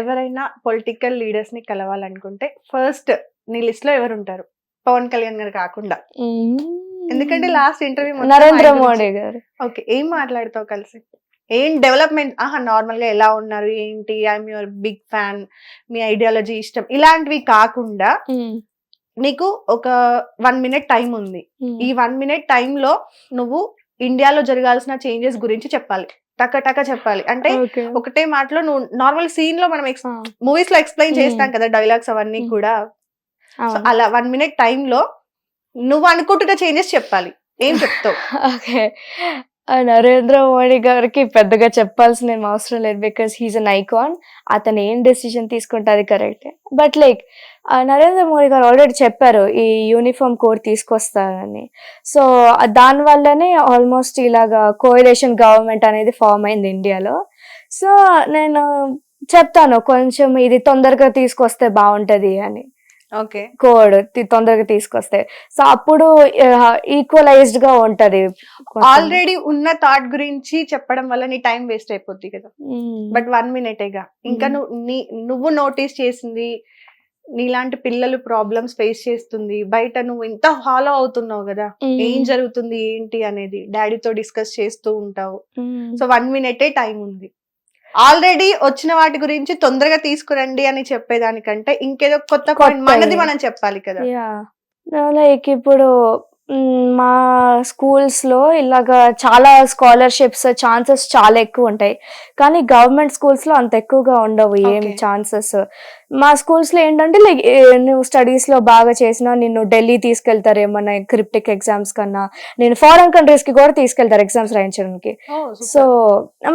ఎవరైనా political లీడర్స్ని కలవాలనుకుంటే first నీ లిస్ట్లో ఎవరు ఉంటారు పవన్ కళ్యాణ్ గారు కాకుండా. ఎందుకంటే లాస్ట్ ఇంటర్వ్యూ నరేంద్ర మోడీ గారు. ఓకే ఏం మాట్లాడతావు కలిసి? ఏం డెవలప్మెంట్? ఆహా నార్మల్గా ఎలా ఉన్నారు? ఏంటి? I'm your big fan. Me ideology ఇష్టం. ఇలాంటివి కాకుండా నీకు ఒక వన్ మినిట్ టైం ఉంది. ఈ వన్ మినిట్లో నువ్వు ఇండియాలో జరగాల్సిన చేంజెస్ గురించి చెప్పాలి. టక టక చెప్పాలి. అంటే ఒకటే మాటలో నువ్వు నార్మల్ సీన్లో మనం మూవీస్లో ఎక్స్ప్లెయిన్ చేస్తాం కదా డైలాగ్స్ అవన్నీ. కూడా. అలా వన్ మినిట్లో నువ్వు అనుకుంటున్న చేంజెస్ చెప్పాలి. ఏం చెప్తావు? ఓకే. నరేంద్ర మోడీ గారికి పెద్దగా చెప్పాల్సిన ఏం అవసరం లేదు బికాస్ హీస్ అన్ ఐకాన్ అతను ఏం డెసిషన్ తీసుకుంటుంది correct but like Narendra Modi గారు ఆల్రెడీ చెప్పారు ఈ యూనిఫామ్ కోడ్ తీసుకొస్తారని సో దానివల్లనే ఆల్మోస్ట్ ఇలాగా కోయిలేషన్ గవర్నమెంట్ అనేది ఫామ్ అయింది ఇండియాలో సో నేను చెప్తాను కొంచెం ఇది తొందరగా తీసుకొస్తే బాగుంటుంది అని. కోడ్ తొందరగా తీసుకొస్తే సో అప్పుడు ఈక్వలైజ్డ్గా ఉంటది. ఆల్రెడీ ఉన్న థాట్ గురించి చెప్పడం వల్ల నీ టైం వేస్ట్ అయిపోద్ది కదా. బట్ వన్ మినిటేగా ఇంకా. నువ్వు నువ్వు నోటీస్ చేసింది నీలాంటి పిల్లలు ప్రాబ్లమ్స్ ఫేస్ చేస్తుంది బయట నువ్వు ఇంత ఫాలో అవుతున్నావు కదా. ఏం జరుగుతుంది ఏంటి అనేది డాడీతో డిస్కస్ చేస్తూ ఉంటావు. సో వన్ మినిటే టైం ఉంది ఆల్రెడీ వచ్చిన వాటి గురించి తొందరగా తీసుకురండి అని చెప్పేదానికంటే ఇంకేదో కొత్త పాయింట్. మనది మనం చెప్పాలి కదా లైక్ ఇప్పుడు మ్, మా స్కూల్స్లో ఇలాగా చాలా స్కాలర్షిప్స్ ఛాన్సెస్ చాలా ఎక్కువ ఉంటాయి. కానీ గవర్నమెంట్ స్కూల్స్లో అంత ఎక్కువగా ఉండవు ఏం Okay. ఛాన్సెస్. మా స్కూల్స్లో ఏంటంటే లైక్ నువ్వు స్టడీస్లో బాగా చేసినా నిన్ను ఢిల్లీ తీసుకెళ్తారు ఏమన్నా క్రిప్టిక్ ఎగ్జామ్స్ కన్నా. నేను ఫారెన్ కంట్రీస్కి కూడా తీసుకెళ్తారు ఎగ్జామ్స్ రాయించడానికి. సో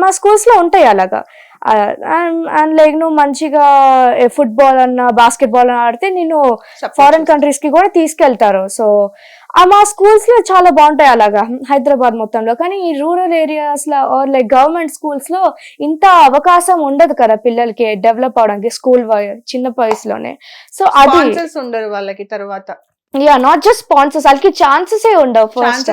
మా స్కూల్స్లో ఉంటాయి అలాగా. అండ్ లైక్ నువ్వు మంచిగా ఫుట్బాల్ అన్న బాస్కెట్బాల్ అన్న ఆడితే నేను ఫారెన్ కంట్రీస్కి కూడా తీసుకెళ్తారు. సో మా స్కూల్స్లో చాలా బాగుంటాయి అలాగా హైదరాబాద్ మొత్తంలో. కానీ ఈ రూరల్ ఏరియాస్లో ఆర్ లైక్ గవర్నమెంట్ స్కూల్స్లో ఇంత అవకాశం ఉండదు కదా పిల్లలకి డెవలప్ అవడానికి స్కూల్ చిన్న వయసులోనే. సో అది ఉండరు వాళ్ళకి తర్వాత. యా నాట్ జస్ట్ స్పాన్సర్స్ వాళ్ళకి ఛాన్సెస్ ఉండవు ఫస్ట్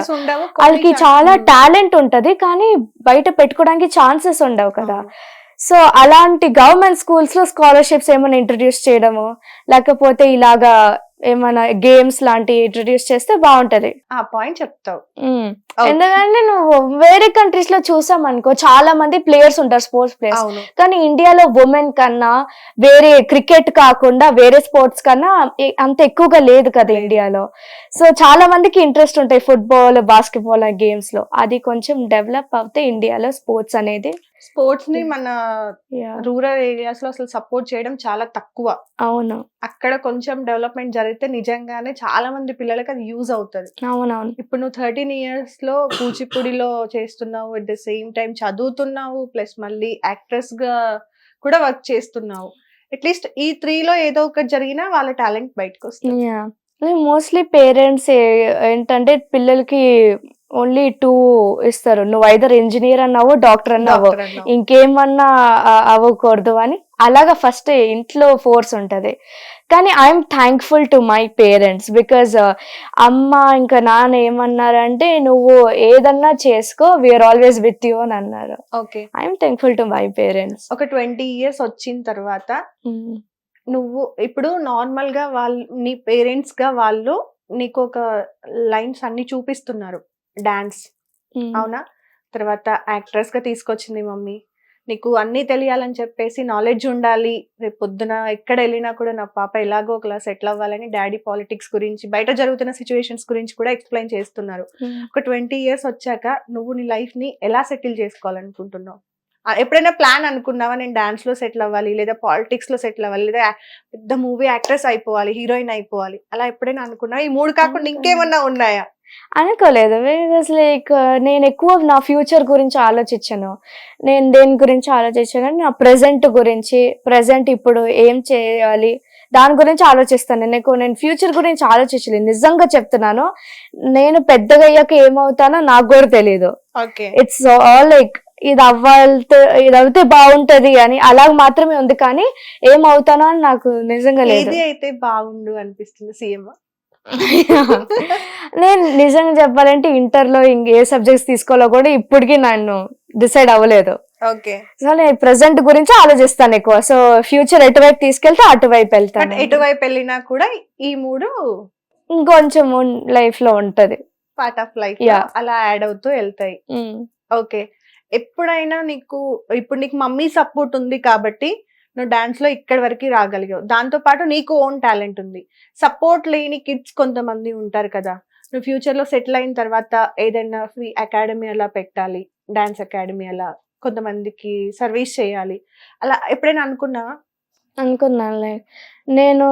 వాళ్ళకి చాలా. టాలెంట్ ఉంటది కానీ బయట పెట్టుకోవడానికి ఛాన్సెస్ ఉండవు కదా. సో అలాంటి గవర్నమెంట్ స్కూల్స్లో స్కాలర్షిప్స్ ఏమైనా ఇంట్రడ్యూస్ చేయడము లేకపోతే ఇలాగా ఏమైనా గేమ్స్ లాంటివి ఇంట్రడ్యూస్ చేస్తే బాగుంటది. ఆ పాయింట్ చెప్తావు. ఎందుకంటే నువ్వు వేరే కంట్రీస్లో చూసాం అనుకో చాలా మంది ప్లేయర్స్ ఉంటారు స్పోర్ట్స్ ప్లేయర్స్ కానీ ఇండియాలో ఉమెన్ కన్నా వేరే క్రికెట్ కాకుండా వేరే స్పోర్ట్స్ కన్నా అంత ఎక్కువగా లేదు కదా. ఇండియాలో. సో చాలా మందికి ఇంట్రెస్ట్ ఉంటాయి ఫుట్బాల్ బాస్కెట్బాల్ గేమ్స్లో. అది కొంచెం డెవలప్ అవుతే ఇండియాలో స్పోర్ట్స్ అనేది స్పోర్ట్స్ని మన yeah, రూరల్ ఏరియాస్లో అసలు సపోర్ట్ చేయడం చాలా తక్కువ. అవును. అక్కడ కొంచెం డెవలప్మెంట్ జరిగితే నిజంగానే చాలా మంది పిల్లలకి అది యూజ్ అవుతుంది. అవునవును. ఇప్పుడు నువ్వు థర్టీన్ ఇయర్స్లో కూచిపూడిలో చేస్తున్నావు అట్ ద సేమ్ టైం చదువుతున్నావు ప్లస్ మళ్ళీ యాక్ట్రెస్గా కూడా వర్క్ చేస్తున్నావు. అట్లీస్ట్ ఈ త్రీ లో ఏదో ఒకటి జరిగినా వాళ్ళ టాలెంట్ బయటకు వస్తుంది మోస్ట్లీ పేరెంట్స్ ఏంటంటే పిల్లలకి ఓన్లీ టూ ఇస్తారు. నువ్వు ఐదర్ ఇంజనీర్ అన్నావు డాక్టర్ అన్నావు. ఇంకేమన్నా అవ్వకూడదు అని. అలాగా ఫస్ట్ ఇంట్లో ఫోర్స్ ఉంటది. కానీ I'm thankful to my parents because అమ్మ ఇంకా నాన్న ఏమన్నారంటే నువ్వు ఏదన్నా చేసుకో వీఆర్ ఆల్వేస్ విత్ యూ అని అన్నారు. Okay I'm thankful to my parents ఒక ట్వంటీ ఇయర్స్ వచ్చిన తర్వాత నువ్వు ఇప్పుడు నార్మల్గా వాళ్ళు నీ పేరెంట్స్గా వాళ్ళు నీకు ఒక లైన్స్ అన్ని చూపిస్తున్నారు. డాన్స్. అవునా? తర్వాత యాక్ట్రెస్గా తీసుకొచ్చింది మమ్మీ. నీకు అన్ని తెలియాలని చెప్పేసి నాలెడ్జ్ ఉండాలి. రేపు పొద్దున ఎక్కడ వెళ్ళినా కూడా నా పాప ఎలాగో ఒకలా సెటిల్ అవ్వాలని డాడీ పాలిటిక్స్ గురించి బయట జరుగుతున్న సిచ్యువేషన్స్ గురించి కూడా ఎక్స్ప్లెయిన్ చేస్తున్నారు. ఒక ట్వంటీ ఇయర్స్ వచ్చాక నువ్వు నీ లైఫ్ని ఎలా సెటిల్ చేసుకోవాలనుకుంటున్నావు? ఎప్పుడైనా ప్లాన్ అనుకున్నావా నేను డాన్స్లో సెటిల్ అవ్వాలి లేదా పాలిటిక్స్లో సెటిల్ అవ్వాలి లేదా పెద్ద మూవీ యాక్ట్రెస్ అయిపోవాలి హీరోయిన్ అయిపోవాలి? అలా ఎప్పుడైనా అనుకున్నావా? ఈ మూడు కాకుండా ఇంకేమన్నా ఉన్నాయా? అనుకోలేదు. బికాస్ లైక్ నేను ఎక్కువ నా ఫ్యూచర్ గురించి ఆలోచించాను. నేను దేని గురించి ఆలోచించాను? నా ప్రెసెంట్ గురించి ప్రెసెంట్ ఇప్పుడు ఏం చేయాలి? దాని గురించి ఆలోచిస్తాను. నేను నేను ఫ్యూచర్ గురించి ఆలోచించలేదు. నిజంగా చెప్తున్నాను. నేను పెద్దగా అయ్యాక ఏమవుతానో నాకు కూడా తెలియదు ఓకే ఇట్స్ ఆల్ లైక్ ఇది అవ్వాలి ఇది అవుతే బాగుంటది అని అలా మాత్రమే ఉంది కానీ ఏమవుతానో అని నాకు నిజంగా లేదు. అయితే బాగుండు అనిపిస్తుంది సీఎం? నేను నిజంగా చెప్పాలంటే ఇంటర్లో ఇంక ఏ సబ్జెక్ట్స్ తీసుకోవాలో కూడా ఇప్పటికీ నన్ను డిసైడ్ అవ్వలేదు. ఓకే. సో నేను ప్రెసెంట్ గురించి ఆలోచిస్తాను ఎక్కువ. సో ఫ్యూచర్ ఎటువైపు తీసుకెళ్తే అటువైపు వెళ్తాను ఎటువైపు వెళ్ళినా కూడా ఈ మూడు ఇంకొంచెం లైఫ్లో ఉంటది. Part of life. అలా యాడ్ అవుతూ వెళ్తాయి. ఓకే. ఎప్పుడైనా నీకు ఇప్పుడు నీకు మమ్మీ సపోర్ట్ ఉంది కాబట్టి నువ్వు డాన్స్లో ఇక్కడి వరకు రాగలిగావు. దాంతో పాటు నీకు ఓన్ టాలెంట్ ఉంది. సపోర్ట్ లేని కిడ్స్ కొంతమంది ఉంటారు కదా. నువ్వు ఫ్యూచర్లో సెటిల్ అయిన తర్వాత ఏదైనా ఫ్రీ అకాడమీ అలా పెట్టాలి డాన్స్ అకాడమీ అలా కొంతమందికి సర్వీస్ చేయాలి. అలా ఎప్పుడైనా అనుకున్నావా? అనుకున్నానులే. నేను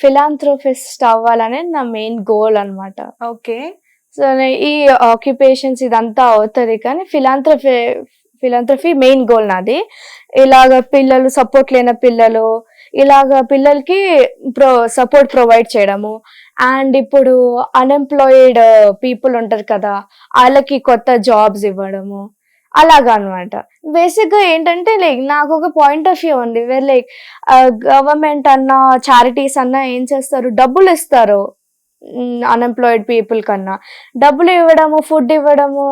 ఫిలాంథ్రోపిస్ట్ అవ్వాలనే నా మెయిన్ గోల్ అన్నమాట. ఓకే. సో ఈ ఆక్యుపేషన్స్ ఇదంతా అవుతుంది కానీ ఫిలాంథ్రఫీ ఫిలాంథ్రఫీ మెయిన్ గోల్ నాది. ఇలాగ పిల్లలు సపోర్ట్ లేని పిల్లలు ఇలాగ పిల్లలకి ప్రో సపోర్ట్ ప్రొవైడ్ చేయడము. అండ్ ఇప్పుడు అన్ఎంప్లాయిడ్ పీపుల్ ఉంటారు కదా వాళ్ళకి కొత్త జాబ్స్ ఇవ్వడము. అలాగా అనమాట బేసిక్గా ఏంటంటే లైక్ నాకు ఒక పాయింట్ ఆఫ్ వ్యూ ఉంది వేర్ లైక్ గవర్నమెంట్ అన్నా చారిటీస్ అన్నా ఏం చేస్తారు? డబ్బులు ఇస్తారు. అన్ఎంప్లాయిడ్ పీపుల్ కన్నా. డబ్బులు ఇవ్వడము ఫుడ్ ఇవ్వడము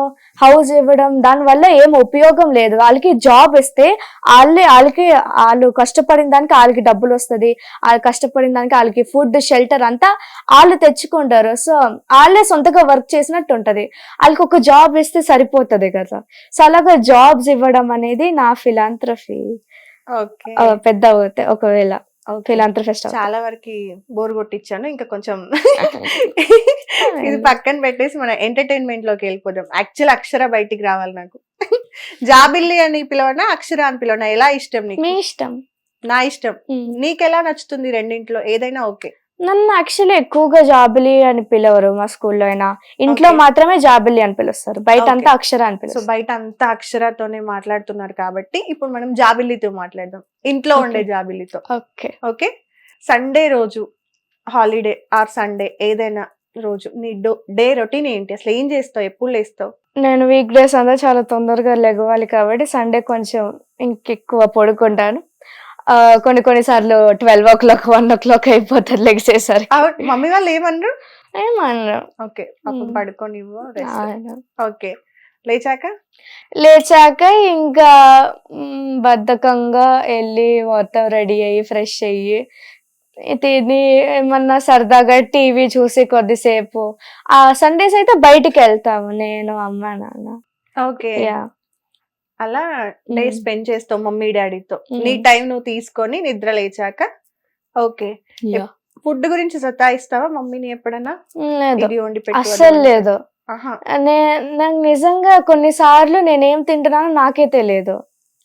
హౌస్ ఇవ్వడం దాని వల్ల ఏం ఉపయోగం లేదు. వాళ్ళకి జాబ్ ఇస్తే వాళ్ళే వాళ్ళకి వాళ్ళు కష్టపడిన దానికి వాళ్ళకి డబ్బులు వస్తుంది. వాళ్ళు కష్టపడిన దానికి వాళ్ళకి ఫుడ్ షెల్టర్ అంతా వాళ్ళు తెచ్చుకుంటారు. సో వాళ్ళే సొంతగా వర్క్ చేసినట్టు ఉంటది. వాళ్ళకి ఒక జాబ్ ఇస్తే సరిపోతది కదా. సో అలాగా జాబ్స్ ఇవ్వడం అనేది నా ఫిలాంథ్రఫీ పెద్ద అవుతాయి ఒకవేళ. ఫిలాంథ్రఫిస్ట్ చాలా వరకు బోర్ కొట్టించాను ఇంకా కొంచెం ఇది పక్కన పెట్టేసి మన ఎంటర్టైన్మెంట్లోకి వెళ్ళిపోదాం. యాక్చువల్ అక్షర బయటికి రావాలి నాకు. జాబిల్లి అని పిలవనా అక్షర అని పిలవనా? ఎలా ఇష్టం నీకు? మీ ఇష్టం. నా ఇష్టం. నీకెలా నచ్చుతుంది రెండింటిలో? ఏదైనా ఓకే. నన్ను యాక్చువల్లీ ఎక్కువగా జాబిలి అని పిలవరు మా స్కూల్లో అయినా. ఇంట్లో Okay. మాత్రమే జాబిలి అని పిలుస్తారు. బయట అంతా Okay. అక్షర అని సో పిలుస్తారు. బయట అంతా అక్షరతోనే మాట్లాడుతున్నారు కాబట్టి ఇప్పుడు మనం జాబిల్లితో మాట్లాడదాం. ఇంట్లో ఉండే Okay. జాబిల్లితో ఓకే ఓకే సండే రోజు హాలిడే ఆర్ సండే ఏదైనా రోజు నీ డే రొటీన్ ఏంటి? అసలు ఏం చేస్తావు? ఎప్పుడు లేస్తావు? నేను వీక్ డేస్ అంతా చాలా తొందరగా లెగవాలి కాబట్టి సండే కొంచెం ఇంకెక్కువ పడుకుంటాను. కొన్ని కొన్ని సార్లు twelve o'clock one o'clock అయిపోతుంది లెగ్సేసరికి ఆవిడ- మమ్మీ వాళ్ళు ఏమన్నారు ఏమన్నా ఓకే. పడుకొని. ఓకే లేచాక? లేచాక ఇంకా బద్ధకంగా వెళ్ళి మొత్తం రెడీ అయ్యి ఫ్రెష్ అయ్యి తిని ఏమన్నా సరదాగా టీవీ చూసి కొద్దిసేపు ఆ సండేస్ అయితే బయటికి వెళ్తాము నేను అమ్మ నాన్న. ఓకే. యా అలా డే. స్పెండ్ చేస్తావు మమ్మీ డాడీతో. నీ టైం నువ్వు తీసుకొని నిద్ర లేచాక ఓకే. ఫుడ్ గురించి సతాయిస్తావా మమ్మీని ఎప్పుడైనా లేదు. ఇది వండి పెట్టు, అది అస్సలు లేదు. నాకు నిజంగా కొన్నిసార్లు నేనేం తింటున్నానో నాకే తెలియదు.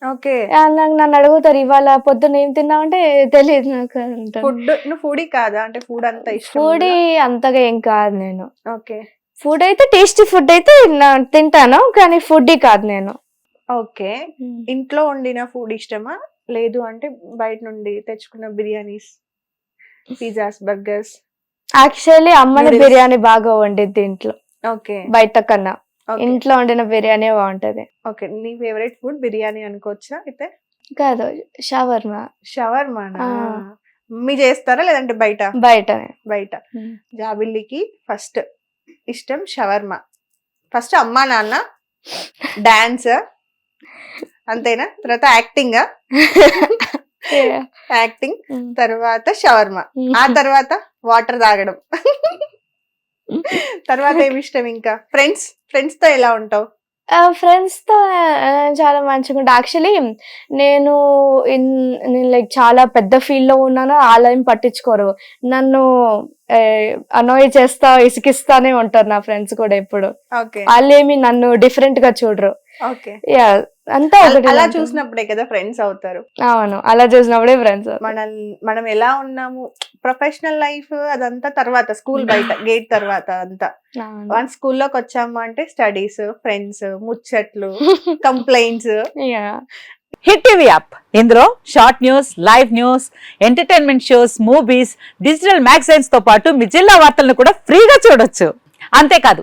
ఓకే. నాకు నన్ను అడుగుతారు ఇవాళ పొద్దున్న ఏం తిన్నావంటే తెలియదు నాకు ఫుడ్ ఫుడీ కాదా? అంటే ఫుడ్ అంత ఇష్టం ఫుడ్ అంతగా ఏం కాదు నేను. ఓకే. ఫుడ్ అయితే టేస్టీ ఫుడ్ అయితే తింటాను కానీ ఫుడ్ కాదు నేను. ఓకే. ఇంట్లో వండిన ఫుడ్ ఇష్టమా? లేదు అంటే బయట నుండి తెచ్చుకున్న బిర్యానీస్ పిజ్జాస్ బర్గర్స్. యాక్చువల్లీ అమ్మని. బిర్యానీ బాగా వండిద్ది ఇంట్లో. ఓకే. బయట కన్నా. ఇంట్లో వండిన బిర్యానీ బాగుంటది. ఓకే. నీ ఫేవరెట్ ఫుడ్ బిర్యానీ అనుకోవచ్చా అయితే? కాదు షవర్మా. షవర్మానా? ఆ. మమ్మీ చేస్తారా లేదంటే బయట? బయటనే. బయట. జాబిల్లికి ఫస్ట్ ఇష్టం షవర్మా. ఫస్ట్ అమ్మా నాన్న డాన్స్ అంతేనా? తర్వాత యాక్టింగ్ యాక్టింగ్ తర్వాత షవర్మా. ఆ తర్వాత వాటర్ తాగడం. తర్వాత ఏమి ఇష్టం ఇంకా? ఫ్రెండ్స్ ఫ్రెండ్స్తో ఎలా ఉంటావు? ఫ్రెండ్స్తో చాలా మంచిగా ఉంటా. యాక్చువల్లీ నేను నేను లైక్ చాలా పెద్ద ఫీల్డ్లో ఉన్నాను. ఏం పట్టించుకోరు. నన్ను అనాయ్ చేస్తా ఇసికిస్తానే ఉంటారు నా ఫ్రెండ్స్ కూడా ఎప్పుడు. వాళ్ళేమి నన్ను డిఫరెంట్గా చూడరు. ఓకే యా అంతా అలా. చూసినప్పుడే కదా ఫ్రెండ్స్ అవుతారు. అవును అలా చూసినప్పుడే ఫ్రెండ్స్ మనం మనం ఎలా ఉన్నాము? ప్రొఫెషనల్ లైఫ్ అదంతా తర్వాత స్కూల్ బయట గేట్ తర్వాత అంతా. వన్ స్కూల్లోకి వచ్చాము అంటే స్టడీస్ ఫ్రెండ్స్ ముచ్చట్లు కంప్లైంట్స్ హిట్ టీవీ యాప్. ఇందులో short news live news entertainment shows movies digital మ్యాగజైన్స్తో పాటు మీ జిల్లా వార్తలను కూడా ఫ్రీగా చూడొచ్చు. అంతేకాదు